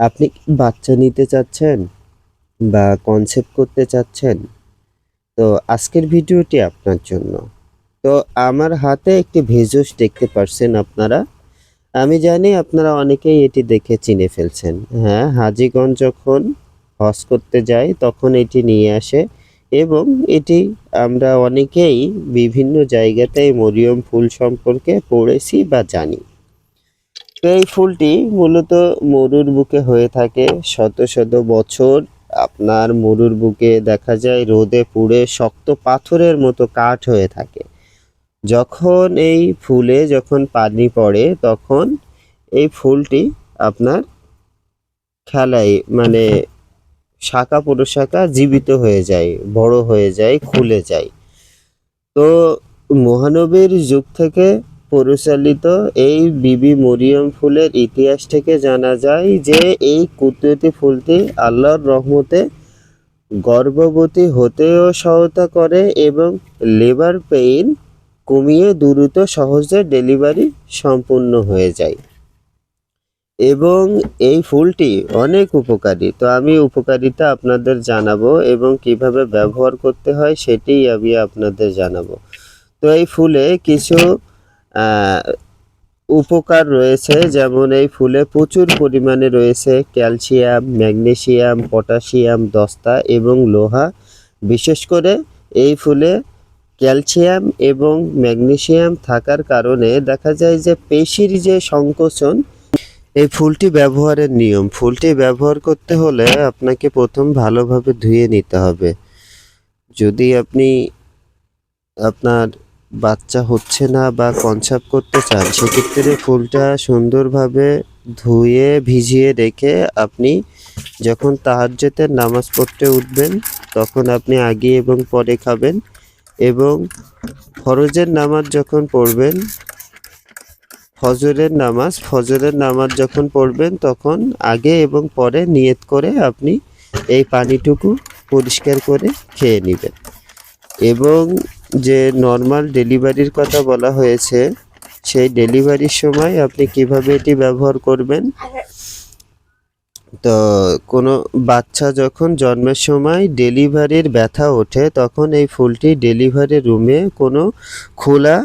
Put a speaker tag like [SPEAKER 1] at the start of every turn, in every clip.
[SPEAKER 1] আপনি বাচ্চা নিতে চাচ্ছেন বা কনসেপ্ট করতে চাচ্ছেন? তো আজকের ভিডিওটি আপনার জন্য। তো আমার হাতে একটি ভেজস দেখতে পারছেন আপনারা। আমি জানি আপনারা অনেকেই এটি দেখে চিনে ফেলছেন। হ্যাঁ হাজিগঞ্জ যখন হজ করতে যাই তখন এটি নিয়ে আসে এবং এটি আমরা অনেকেই বিভিন্ন জায়গাতে মরিয়ম ফুল সম্পর্কে পড়েছি বা জানি। এই ফুলটি মূলত মরুর বুকে হয়ে থাকে শত শত বছর। আপনার মরুর বুকে দেখা যায় রোদে পুড়ে শক্ত পাথরের মতো কাঠ হয়ে থাকে। যখন এই ফুলে যখন পানি পড়ে, তখন এই ফুলটি আপনার খেলায় মানে শাখা প্রশাখা জীবিত হয়ে যায়, বড় হয়ে যায়, খুলে যায়। তো মহানবীর যুগ থেকে পরিচালিত এই বিবি মরিয়ম ফুলের ইতিহাস থেকে জানা যায় যে এই কুদরতি ফুলটি আল্লাহর রহমতে গর্ভবতী হতেও সহায়তা করে এবং লেবার পেইন কমিয়ে দ্রুত সহজে ডেলিভারি সম্পূর্ণ হয়ে যায়। এবং এই ফুলটি অনেক উপকারী। তো আমি উপকারিতা আপনাদের জানাব এবং কীভাবে ব্যবহার করতে হয় সেটিই আমি আপনাদের জানাব। তো এই ফুলে কিছু উপকার রয়েছে, যেমন এই ফুলে প্রচুর পরিমাণে রয়েছে ক্যালসিয়াম, ম্যাগনেসিয়াম, পটাশিয়াম, দস্তা এবং লোহা। বিশেষ করে এই ফুলে ক্যালসিয়াম এবং ম্যাগনেসিয়াম থাকার কারণে দেখা যায় যে পেশির যে সংকোচন, এই ফুলটি ব্যবহারের নিয়ম। ফুলটি ব্যবহার করতে হলে আপনাকে প্রথম ভালোভাবে ধুয়ে নিতে হবে। যদি আপনি আপনার বাচ্চা হচ্ছে না বা কনসাপ করতে চান, সেক্ষেত্রে ফুলটা সুন্দরভাবে ধুয়ে, ভিজিয়ে রেখে আপনি যখন তাহাজ্জুদের নামাজ পড়তে উঠবেন, তখন আপনি আগে এবং পরে খাবেন এবং ফরজের নামাজ যখন পড়বেন, ফজরের নামাজ ফজরের নামাজ যখন পড়বেন, তখন আগে এবং পরে নিয়ত করে আপনি এই পানিটুকু পরিষ্কার করে খেয়ে নেবেন এবং যে নর্মাল ডেলিভারির কথা বলা হয়েছে, সেই ডেলিভারির সময় আপনি কীভাবে এটি ব্যবহার করবেন? তো কোনো বাচ্চা যখন জন্মের সময় ডেলিভারির ব্যথা ওঠে, তখন এই ফুলটি ডেলিভারি রুমে কোনো খোলা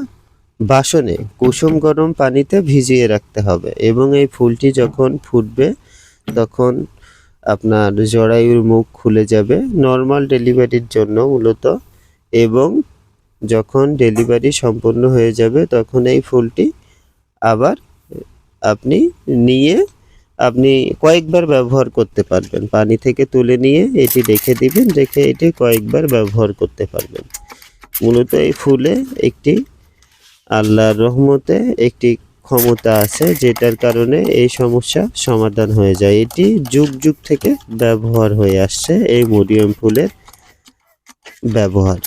[SPEAKER 1] বাসনে কুসুম গরম পানিতে ভিজিয়ে রাখতে হবে এবং এই ফুলটি যখন ফুটবে, তখন আপনার জরায়ুর মুখ খুলে যাবে। নর্মাল ডেলিভারির জন্য মূলত এবং যখন ডেলিভারি সম্পূর্ণ হয়ে যাবে, তখন এই ফুলটি আবার আপনি নিয়ে আপনি কয়েকবার ব্যবহার করতে পারবেন। পানি থেকে তুলে নিয়ে এটি রেখে দিবেন, রেখে এটি কয়েকবার ব্যবহার করতে পারবেন। মূলত এই ফুলে একটি আল্লাহর রহমতে একটি ক্ষমতা আছে, যেটার কারণে এই সমস্যা সমাধান হয়ে যায়। এটি যুগ যুগ থেকে ব্যবহার হয়ে আসছে এই মরিয়ম ফুলের ব্যবহার।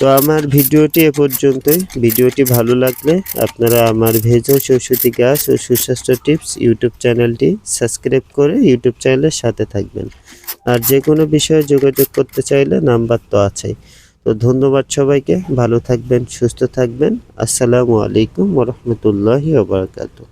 [SPEAKER 1] তো আমার ভিডিওটি এ পর্যন্তই। ভিডিওটি ভালো লাগলে আপনারা আমার ভেজস ঔষধি গাছ ও সুস্বাস্থ্য টিপস ইউটিউব চ্যানেলটি সাবস্ক্রাইব করে ইউটিউব চ্যানেলের সাথে থাকবেন। আর যে কোনো বিষয়ে যোগাযোগ করতে চাইলে নাম্বার তো আছেই। তো ধন্যবাদ সবাইকে। ভালো থাকবেন, সুস্থ থাকবেন। আসসালামু আলাইকুম ওরহমতুল্লাহি ওবরাকাতুহ